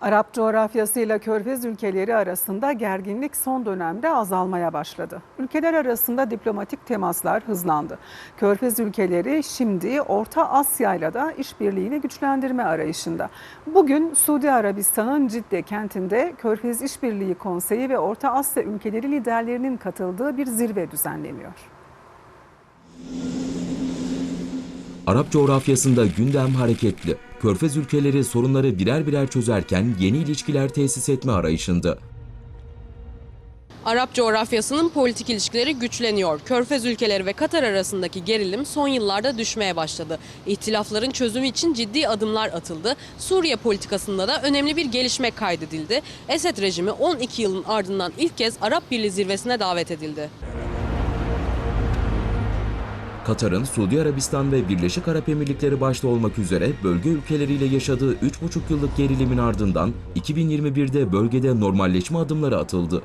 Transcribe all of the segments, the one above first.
Arap coğrafyasıyla Körfez ülkeleri arasında gerginlik son dönemde azalmaya başladı. Ülkeler arasında diplomatik temaslar hızlandı. Körfez ülkeleri şimdi Orta Asya'yla da işbirliğini güçlendirme arayışında. Bugün Suudi Arabistan'ın Cidde kentinde Körfez İşbirliği Konseyi ve Orta Asya ülkeleri liderlerinin katıldığı bir zirve düzenleniyor. Arap coğrafyasında gündem hareketli. Körfez ülkeleri sorunları birer birer çözerken yeni ilişkiler tesis etme arayışında. Arap coğrafyasının politik ilişkileri güçleniyor. Körfez ülkeleri ve Katar arasındaki gerilim son yıllarda düşmeye başladı. İhtilafların çözümü için ciddi adımlar atıldı. Suriye politikasında da önemli bir gelişme kaydedildi. Esed rejimi 12 yılın ardından ilk kez Arap Birliği zirvesine davet edildi. Katar'ın Suudi Arabistan ve Birleşik Arap Emirlikleri başta olmak üzere bölge ülkeleriyle yaşadığı 3,5 yıllık gerilimin ardından 2021'de bölgede normalleşme adımları atıldı.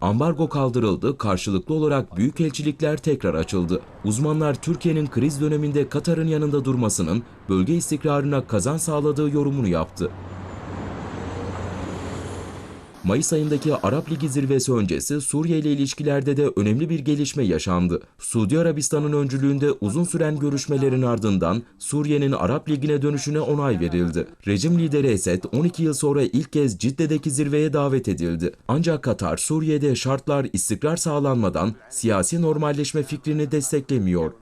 Ambargo kaldırıldı, karşılıklı olarak büyükelçilikler tekrar açıldı. Uzmanlar Türkiye'nin kriz döneminde Katar'ın yanında durmasının bölge istikrarına kazan sağladığı yorumunu yaptı. Mayıs ayındaki Arap Ligi zirvesi öncesi Suriye ile ilişkilerde de önemli bir gelişme yaşandı. Suudi Arabistan'ın öncülüğünde uzun süren görüşmelerin ardından Suriye'nin Arap Ligi'ne dönüşüne onay verildi. Rejim lideri Esed 12 yıl sonra ilk kez Cidde'deki zirveye davet edildi. Ancak Katar Suriye'de şartlar istikrar sağlanmadan siyasi normalleşme fikrini desteklemiyor.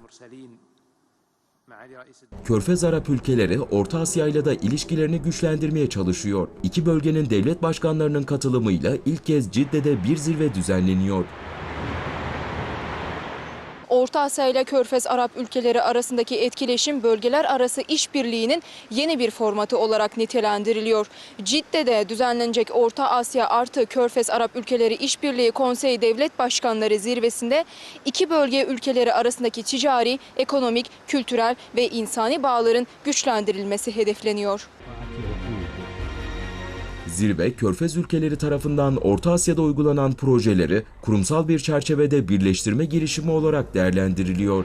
Körfez Arap ülkeleri Orta Asya ile de ilişkilerini güçlendirmeye çalışıyor. İki bölgenin devlet başkanlarının katılımıyla ilk kez Cidde'de bir zirve düzenleniyor. Orta Asya ile Körfez Arap ülkeleri arasındaki etkileşim bölgeler arası işbirliğinin yeni bir formatı olarak nitelendiriliyor. Cidde'de düzenlenecek Orta Asya artı Körfez Arap ülkeleri İşbirliği Konseyi Devlet Başkanları zirvesinde iki bölge ülkeleri arasındaki ticari, ekonomik, kültürel ve insani bağların güçlendirilmesi hedefleniyor. Zirve, Körfez ülkeleri tarafından Orta Asya'da uygulanan projeleri kurumsal bir çerçevede birleştirme girişimi olarak değerlendiriliyor.